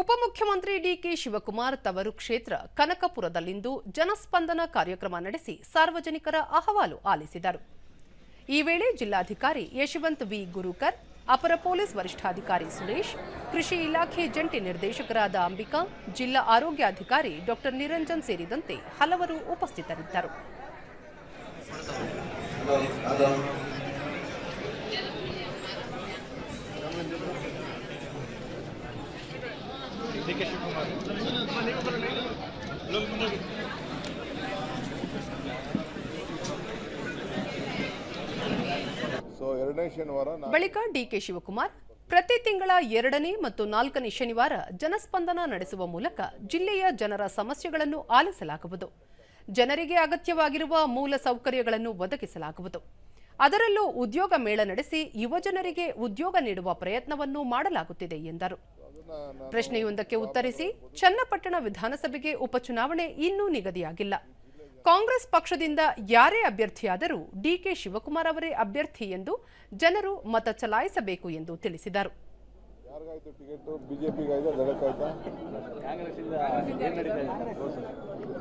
ಉಪಮುಖ್ಯಮಂತ್ರಿ ಡಿಕೆ ಶಿವಕುಮಾರ್ ತವರು ಕ್ಷೇತ್ರ ಕನಕಪುರದಲ್ಲಿಂದು ಜನಸ್ಪಂದನ ಕಾರ್ಯಕ್ರಮ ನಡೆಸಿ ಸಾರ್ವಜನಿಕರ ಅಹವಾಲು ಆಲಿಸಿದರು. ಈ ವೇಳೆ ಜಿಲ್ಲಾಧಿಕಾರಿ ಯಶವಂತ್ ವಿ. ಗುರುಕರ್, ಅಪರ ಪೊಲೀಸ್ ವರಿಷ್ಠಾಧಿಕಾರಿ ಸುರೇಶ್, ಕೃಷಿ ಇಲಾಖೆ ಜಂಟಿ ನಿರ್ದೇಶಕರಾದ ಅಂಬಿಕಾ, ಜಿಲ್ಲಾ ಆರೋಗ್ಯಾಧಿಕಾರಿ ಡಾಕ್ಟರ್ ನಿರಂಜನ್ ಸೇರಿದಂತೆ ಹಲವರು ಉಪಸ್ಥಿತರಿದ್ದರು. D K Shivakumar. ಎರಡನೇ ಶನಿವಾರ ನಾ ಬಳಿಕ ಡಿಕೆ ಶಿವಕುಮಾರ್ ಪ್ರತಿ ತಿಂಗಳ ಎರಡನೇ ಮತ್ತು ನಾಲ್ಕನೇ ಶನಿವಾರ ಜನಸ್ಪಂದನ ನಡೆಸುವ ಮೂಲಕ ಜಿಲ್ಲೆಯ ಜನರ ಸಮಸ್ಯೆಗಳನ್ನು ಆಲಿಸಲಾಗುವುದು. ಜನರಿಗೆ ಅಗತ್ಯವಾಗಿರುವ ಮೂಲ ಸೌಕರ್ಯಗಳನ್ನು ಒದಗಿಸಲಾಗುವುದು. ಅದರಲ್ಲೂ ಉದ್ಯೋಗ ಮೇಳ ನಡೆಸಿ ಯುವಜನರಿಗೆ ಉದ್ಯೋಗ ನೀಡುವ ಪ್ರಯತ್ನವನ್ನು ಮಾಡಲಾಗುತ್ತಿದೆ ಎಂದರು. ಪ್ರಶ್ನೆಯೊಂದಕ್ಕೆ ಉತ್ತರಿಸಿ, ಚನ್ನಪಟ್ಟಣ ವಿಧಾನಸಭೆಗೆ ಉಪಚುನಾವಣೆ ಇನ್ನೂ ನಿಗದಿಯಾಗಿಲ್ಲ. ಕಾಂಗ್ರೆಸ್ ಪಕ್ಷದಿಂದ ಯಾರೇ ಅಭ್ಯರ್ಥಿಯಾದರೂ ಡಿಕೆ ಶಿವಕುಮಾರ್ ಅವರೇ ಅಭ್ಯರ್ಥಿ ಎಂದು ಜನರು ಮತ ಚಲಾಯಿಸಬೇಕು ಎಂದು ತಿಳಿಸಿದರು.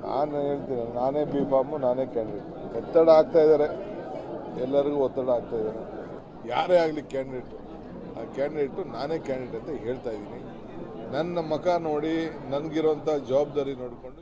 ನಾನು ಹೇಳ್ತೀನಿ, ನಾನೇ ಬಿ ನಾನೇ ಕ್ಯಾಂಡಿಡೇಟ್. ಒತ್ತಡ ಆಗ್ತಾ ಇದ್ದಾರೆ. ಎಲ್ಲರಿಗೂ ಒತ್ತಡ ಆಗ್ತಾ ಇದ್ದಾರೆ ಯಾರೇ ಆಗಲಿ ಕ್ಯಾಂಡಿಡೇಟು. ಆ ಕ್ಯಾಂಡಿಡೇಟು ನಾನೇ ಕ್ಯಾಂಡಿಡೇಟ್ ಅಂತ ಹೇಳ್ತಾ ಇದ್ದೀನಿ. ನನ್ನ ಮಕ ನೋಡಿ ನನಗಿರುವಂಥ ಜವಾಬ್ದಾರಿ ನೋಡಿಕೊಂಡು